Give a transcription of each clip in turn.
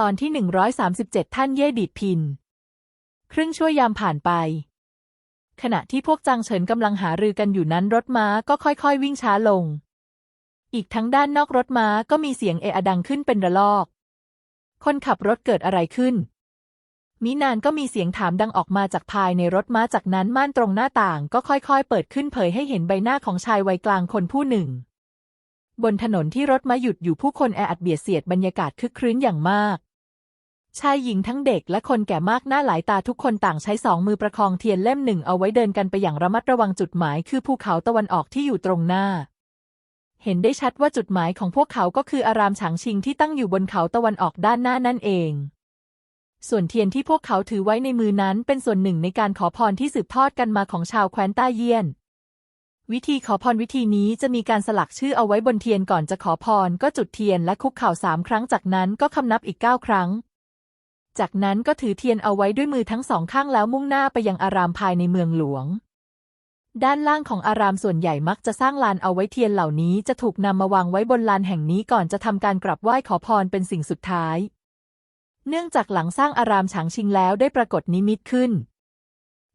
ตอนที่ 137 ท่านเย่ดีดพิน ครึ่งชั่วยามผ่านไป ขณะที่พวกจางเฉินกำลังหารือกันอยู่นั้นรถม้าก็ค่อยๆ วิ่งช้าลง อีกทั้งด้านนอกรถม้าก็มีเสียงเอะอะดังขึ้นเป็นระลอก คนขับรถเกิดอะไรขึ้น มินานก็มีเสียงถามดังออกมาจากภายในรถม้าจากนั้นม่านตรงหน้าต่างก็ค่อยๆ เปิดขึ้นเผยให้เห็นใบหน้าของชายวัยกลางคนผู้หนึ่ง บนถนนที่รถมาหยุดอยู่ผู้คนแออัดเบียดเสียดบรรยากาศคึกครื้นอย่างมากชายหญิงทั้งเด็กและคนแก่มากหน้าหลายตาทุกคนต่างใช้สองมือประคองเทียนเล่มหนึ่งเอาไว้เดินกันไปอย่างระมัดระวังจุดหมายคือภูเขาตะวันออกที่อยู่ตรงหน้า เห็นได้ชัดว่าจุดหมายของพวกเขาก็คืออารามฉางชิงที่ตั้งอยู่บนเขาตะวันออกด้านหน้านั่นเอง ส่วนเทียนที่พวกเขาถือไว้ในมือนั้นเป็นส่วนหนึ่งในการขอพรที่สืบทอดกันมาของชาวแคว้นต้าเยียน วิธีขอพรวิธีนี้จะมีการสลักชื่อเอาไว้บนเทียนก่อนจะขอพรก็จุดเทียนและคุกเข่าสามครั้งจากนั้นก็คำนับอีกเก้าครั้ง จากนั้นก็ถือเทียนเอาไว้ด้วยมือทั้งสองข้างแล้วมุ่งหน้าไปยังอารามภายในเมืองหลวง ด้านล่างของอารามส่วนใหญ่มักจะสร้างลานเอาไว้เทียนเหล่านี้จะถูกนำมาวางไว้บนลานแห่งนี้ก่อนจะทำการกราบไหว้ขอพรเป็นสิ่งสุดท้าย เนื่องจากหลังสร้างอารามฉางชิงแล้วได้ปรากฏนิมิตขึ้น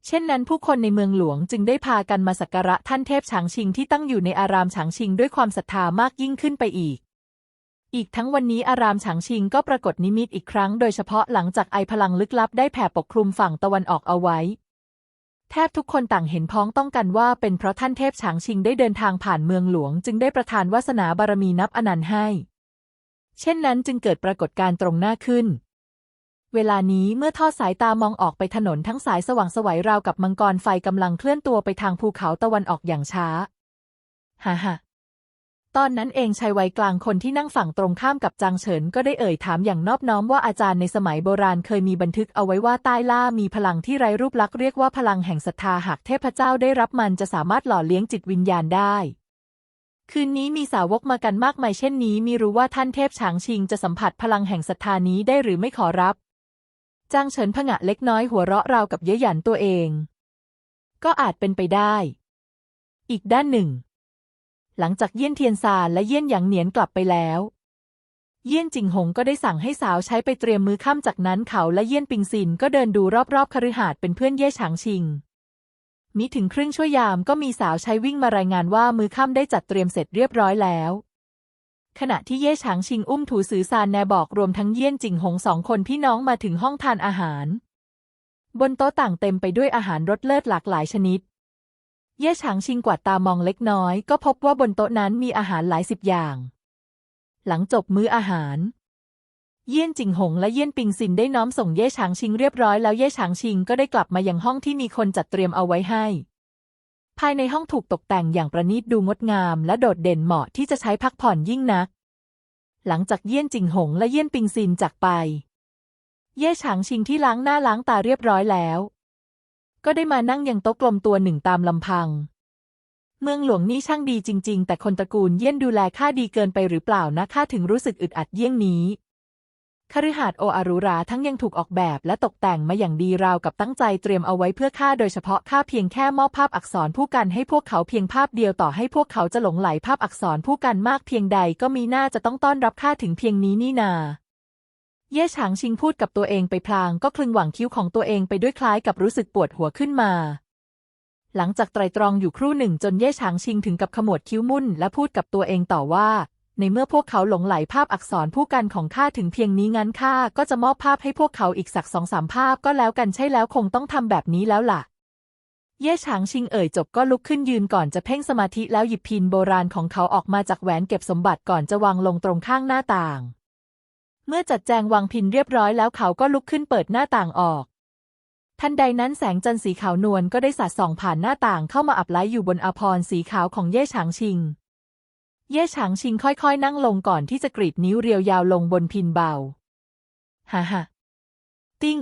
เช่นนั้นผู้คนในเมืองหลวงจึงได้พากันมาสักการะท่านเทพฉางชิงที่ตั้งอยู่ในอารามฉางชิงด้วยความศรัทธามากยิ่งขึ้นไปอีก อีกทั้งวันนี้อารามฉางชิงก็ปรากฏนิมิตอีกครั้งโดยเฉพาะหลังจากไอพลังลึกลับได้แผ่ปกคลุมฝั่งตะวันออกเอาไว้ แทบทุกคนต่างเห็นพ้องต้องกันว่าเป็นเพราะท่านเทพฉางชิงได้เดินทางผ่านเมืองหลวง จึงได้ประทานวาสนาบารมีนับอนันต์ให้ เช่นนั้นจึงเกิดปรากฏการณ์ตรงหน้าขึ้น เวลานี้เมื่อทอดสายตามองออกไปถนนทั้งสายสว่างสวัยราวกับมังกรไฟกำลังเคลื่อนตัวไปทางภูเขาตะวันออกอย่างช้า ฮ่าฮ่าตอนนั้นเองชายวัยกลางคนที่นั่งฝั่งตรงข้ามกับจางเฉินก็ได้เอ่ยถามอย่างนอบน้อมว่าอาจารย์ในสมัยโบราณเคยมีบันทึกเอาไว้ว่าใต้ล่ามีพลังที่ไร้รูปลักษณ์เรียกว่าพลังแห่งศรัทธาหากเทพเจ้าได้รับมันจะสามารถหล่อเลี้ยงจิตวิญญาณได้ คืนนี้มีสาวกมากันมากมายเช่นนี้มีรู้ว่าท่านเทพฉางชิงจะสัมผัสพลังแห่งศรัทธานี้ได้หรือไม่ขอรับ จางเฉินผงะเล็กน้อยหัวเราะราวกับเย้ยหยันตัวเอง ก็อาจเป็นไปได้ อีกด้านหนึ่ง หลังจากเยี่ยนเทียนซานและเยี่ยนหยางเหนียนกลับไปแล้ว เยี่ยนจิงหงก็ได้สั่งให้สาวใช้ไปเตรียมมือค่ำจากนั้นเขาและเยี่ยนปิงซินก็เดินดูรอบๆคฤหาสน์เป็นเพื่อนเย่ฉางชิง มิถึงครึ่งชั่วยามก็มีสาวใช้วิ่งมารายงานว่ามือค่ำได้จัดเตรียมเสร็จเรียบร้อยแล้ว ขณะที่เย่ฉางชิงอุ้มถูสือซานแนบอกรวมทั้งเยี่ยนจิงหงสองคนพี่น้องมาถึงห้องทานอาหาร บนโต๊ะต่างเต็มไปด้วยอาหารรสเลิศหลากหลายชนิด เย่ฉางชิงกวาดตามองเล็กน้อย ก็พบว่าบนโต๊ะนั้นมีอาหารหลายสิบอย่าง หลังจบมื้ออาหาร เยี่ยนจิงหงและเยี่ยนปิงซินได้น้อมส่งเย่ฉางชิงเรียบร้อยแล้วเย่ฉางชิงก็ได้กลับมายังห้องที่มีคนจัดเตรียมเอาไว้ให้ ภายในห้องถูกตกแต่งอย่างประณีตดูงดงาม และโดดเด่นเหมาะที่จะใช้พักผ่อนยิ่งนัก หลังจากเยี่ยนจิงหงและเยี่ยนปิงซินจากไป เย่ฉางชิงที่ล้างหน้าล้างตาเรียบร้อยแล้ว ก็ได้มานั่งยังโต๊ะกลมตัวหนึ่งตามลำพัง เมืองหลวงนี่ช่างดีจริง ๆ แต่คนตระกูลเยี่ยนดูแลข้าดีเกินไปหรือเปล่านะข้าถึงรู้สึกอึดอัดเยี่ยงนี้ คฤหาสน์โออารุราทั้งยังถูกออกแบบและตกแต่งมาอย่างดีราวกับตั้งใจเตรียมเอาไว้เพื่อข้าโดยเฉพาะข้าเพียงแค่มอบภาพอักษรผู้กันให้พวกเขาเพียงภาพเดียวต่อให้พวกเขาจะหลงไหลภาพอักษรผู้กันมากเพียงใดก็มีหน้าจะต้องต้อนรับข้าถึงเพียงนี้นี่นา เย่ฉางชิงพูดกับตัวเองไปพลางก็คลึงหว่างคิ้วของตัวเองไปด้วยคล้ายกับรู้สึกปวดหัวขึ้นมา หลังจากไตรตรองอยู่ครู่หนึ่งจนเย่ฉางชิงถึงกับขมวดคิ้วมุ่นและพูดกับตัวเองต่อว่า ในเมื่อพวกเขาหลงไหลภาพอักษรผู้กันของข้าถึงเพียงนี้งั้นข้าก็จะมอบภาพให้พวกเขาอีกสักสองสามภาพก็แล้วกันใช่แล้วคงต้องทำแบบนี้แล้วล่ะ เย่ฉางชิงเอ่ยจบก็ลุกขึ้นยืนก่อนจะเพ่งสมาธิแล้วหยิบพินโบราณของเขาออกมาจากแหวนเก็บสมบัติก่อนจะวางลงตรงข้างหน้าต่าง เมื่อจัดแจงวางพินเรียบร้อยแล้วเขาก็ลุกขึ้นเปิดหน้าต่างออกทันใดนั้นแสงจันทร์สีขาวนวลก็ได้สาดส่องผ่านหน้าต่างเข้ามาอับไล้อยู่บนอภรสีขาวของเย่ฉางชิง เย่ฉางชิงค่อยๆ นั่งลงก่อนที่จะกรีดนิ้วเรียวยาวลงบนพินเบา ฮ่าฮ่าติ้ง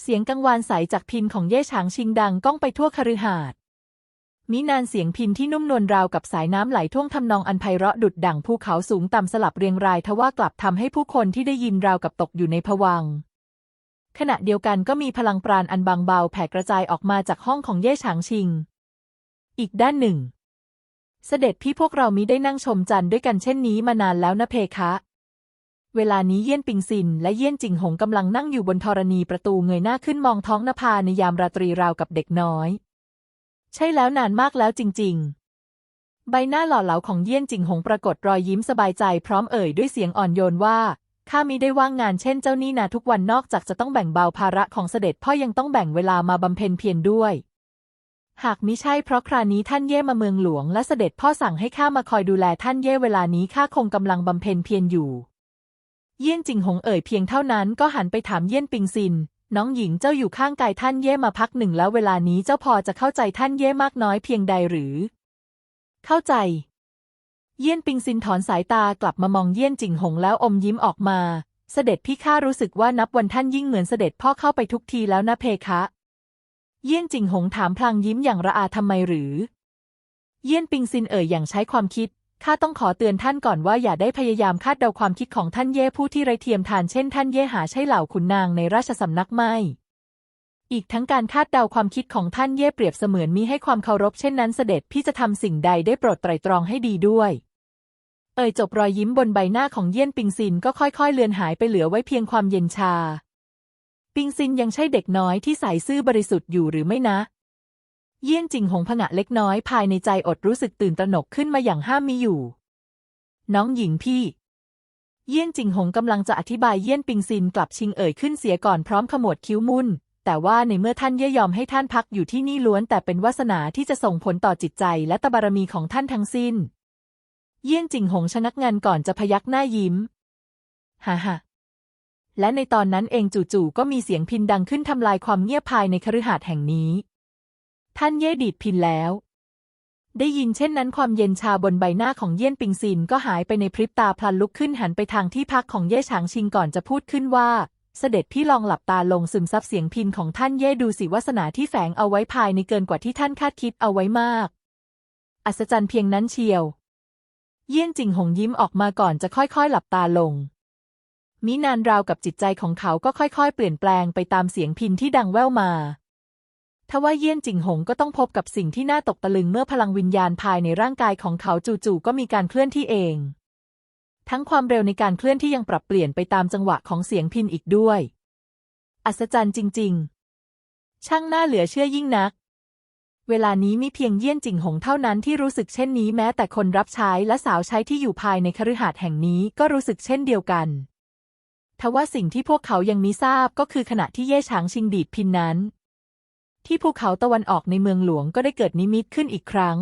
เสียงกังวานใสจากพินของเย่ฉางชิงดังก้องไปทั่วคฤหาสน์มินานเสียงพินที่นุ่มนวลราวกับสายน้ำไหลท่วงทำนองอันไพเราะดุดดั่งภูเขาสูงต่ำสลับเรียงรายทว่ากลับทำให้ผู้คนที่ได้ยินราวกับตกอยู่ในภวังขณะเดียวกันก็มีพลังปราณอันบางเบาแผ่กระจายออกมาจากห้องของเย่ฉางชิง อีกด้านหนึ่ง เสด็จพี่พวกเรามิได้นั่งชมจันทร์ด้วยกันเช่นนี้มานานแล้วนะเพคะ เวลานี้เยี่ยนปิงซินและเยี่ยนจิงหงกำลังนั่งอยู่บนธรณีประตูเงยหน้าขึ้นมองท้องนภาในยามราตรีราวกับเด็กน้อย ใช่แล้วนานมากแล้วจริง ๆใบหน้าหล่อเหลาของเยี่ยนจิงหงปรากฏรอยยิ้มสบายใจพร้อมเอ่ยด้วยเสียงอ่อนโยนว่า ข้ามิได้ว่างงานเช่นเจ้านี่นาทุกวันนอกจากจะต้องแบ่งเบาภาระของเสด็จพ่อยังต้องแบ่งเวลามาบำเพ็ญเพียรด้วย หากมิใช่เพราะครานี้ท่านเย่มาเมืองหลวง และเสด็จพ่อสั่งให้ข้ามาคอยดูแลท่านเย่เวลานี้ข้าคงกำลังบำเพ็ญเพียรอยู่ เยี่ยนจิงหงเอ่ยเพียงเท่านั้นก็หันไปถามเยี่ยนปิงซิน น้องหญิงเจ้าอยู่ข้างกายท่านเย่มาพักหนึ่งแล้วเวลานี้เจ้าพอจะเข้าใจท่านเย่มากน้อยเพียงใดหรือ เข้าใจ เยี่ยนปิงซินถอนสายตากลับมามองเยี่ยนจิงหงแล้วอมยิ้มออกมา เสด็จพี่ข้ารู้สึกว่านับวันท่านยิ่งเหมือนเสด็จพ่อเข้าไปทุกทีแล้วนะเพคะ เยี่ยนจิงหงถามพลางยิ้มอย่างระอาทำไมหรือ เยี่ยนปิงซินเอ่ยอย่างใช้ความคิดข้าต้องขอเตือนท่านก่อนว่าอย่าได้พยายามคาดเดาความคิดของท่านเย่ผู้ที่ไรเทียมทานเช่นท่านเย่หาใช่เหล่าขุนนางในราชสำนักไม่ อีกทั้งการคาดเดาความคิดของท่านเย่เปรียบเสมือนมีให้ความเคารพเช่นนั้นเสด็จพี่จะทำสิ่งใดได้โปรดไตรตรองให้ดีด้วย เอ่ยจบรอยยิ้มบนใบหน้าของเยี่ยนปิงซินก็ค่อยๆ เลือนหายไปเหลือไว้เพียงความเย็นชา ปิงซินยังใช่เด็กน้อยที่ใส่ซื่อบริสุทธิ์อยู่หรือไม่นะ เยี่ยนจิงหงผงะเล็กน้อยภายในใจอดรู้สึกตื่นตระหนกขึ้นมาอย่างห้ามมิอยู่ น้องหญิงพี่ เยี่ยนจิงหงกำลังจะอธิบายเยี่ยนปิงซินกลับชิงเอ่ยขึ้นเสียก่อนพร้อมขมวดคิ้วมุ่น แต่ว่าในเมื่อท่านเย่ยอมให้ท่านพักอยู่ที่นี่ล้วนแต่เป็นวาสนาที่จะส่งผลต่อจิตใจและตบารมีของท่านทั้งสิ้น เยี่ยนจิงหงชะงักงันก่อนจะพยักหน้ายิ้ม ฮ่าฮ่า และในตอนนั้นเองจู่ๆก็มีเสียงพินดังขึ้นทำลายความเงียบภายในคฤหาสน์แห่งนี้ ท่านเย่ดีดพินแล้ว ได้ยินเช่นนั้นความเย็นชาบนใบหน้าของเยี่ยนปิงซินก็หายไปในพริบตาพลันลุกขึ้นหันไปทางที่พักของเย่ฉางชิงก่อนจะพูดขึ้นว่า เสด็จพี่ลองหลับตาลงซึมซับเสียงพินของท่านเย่ดูสิวาสนาที่แฝงเอาไว้ภายในเกินกว่าที่ท่านคาดคิดเอาไว้มาก อัศจรรย์เพียงนั้นเชียว เยี่ยนจิงหงยิ้มออกมาก่อนจะค่อยๆ หลับตาลง มินานราวกับจิตใจของเขาก็ค่อยๆ เปลี่ยนแปลงไปตามเสียงพินที่ดังแว่วมาทว่าเยี่ยนจิงหงก็ต้องพบกับสิ่งที่น่าตกตะลึงเมื่อพลังวิญญาณภายในร่างกายของเขาจู่ๆก็มีการเคลื่อนที่เอง ทั้งความเร็วในการเคลื่อนที่ยังปรับเปลี่ยนไปตามจังหวะของเสียงพินอีกด้วย อัศจรรย์จริง ๆ ช่างน่าเหลือเชื่อยิ่งนัก เวลานี้มีเพียงเยี่ยนจิงหงเท่านั้นที่รู้สึกเช่นนี้แม้แต่คนรับใช้และสาวใช้ที่อยู่ภายในคฤหาสน์แห่งนี้ก็รู้สึกเช่นเดียวกัน ทว่าสิ่งที่พวกเขายังมิทราบก็คือขณะที่เย่ฉางชิงดีดพินนั้น ที่ภูเขาตะวันออกในเมืองหลวงก็ได้เกิดนิมิตขึ้นอีกครั้ง